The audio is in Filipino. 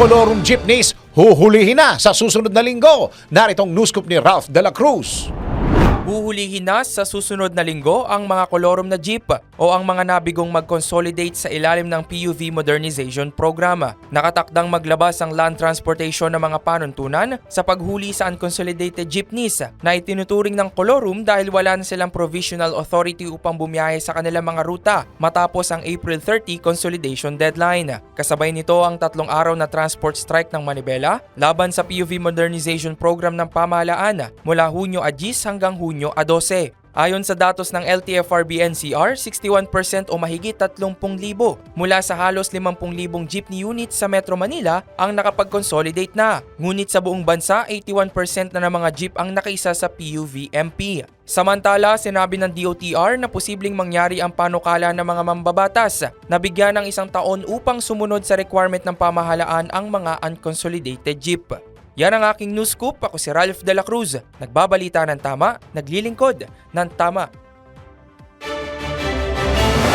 kolorum jeepneys huhulihin na sa susunod na linggo. Naritong news scoop ni Ralph de la Cruz. Huhulihin na sa susunod na linggo ang mga kolorum na jeep o ang mga nabigong mag-consolidate sa ilalim ng PUV Modernization Program. Nakatakdang maglabas ang land transportation ng mga panuntunan sa paghuli sa unconsolidated jeepneys na itinuturing ng kolorum dahil wala na silang provisional authority upang bumiyahe sa kanilang mga ruta matapos ang April 30 consolidation deadline. Kasabay nito ang tatlong araw na transport strike ng Manibela laban sa PUV Modernization Program ng pamahalaan mula Hunyo 10 hanggang Hunyo 12. Ayon sa datos ng LTFRB-NCR, 61% o mahigit 30,000 mula sa halos 50,000 jeepney units sa Metro Manila ang nakapag-consolidate na. Ngunit sa buong bansa, 81% na ng mga jeep ang nakaisa sa PUV-MP. Samantala, sinabi ng DOTR na posibleng mangyari ang panukala ng mga mambabatas na bigyan ng isang taon upang sumunod sa requirement ng pamahalaan ang mga unconsolidated jeep. Yan ang aking news scoop. Ako si Ralph De La Cruz. Nagbabalita ng tama, naglilingkod ng tama.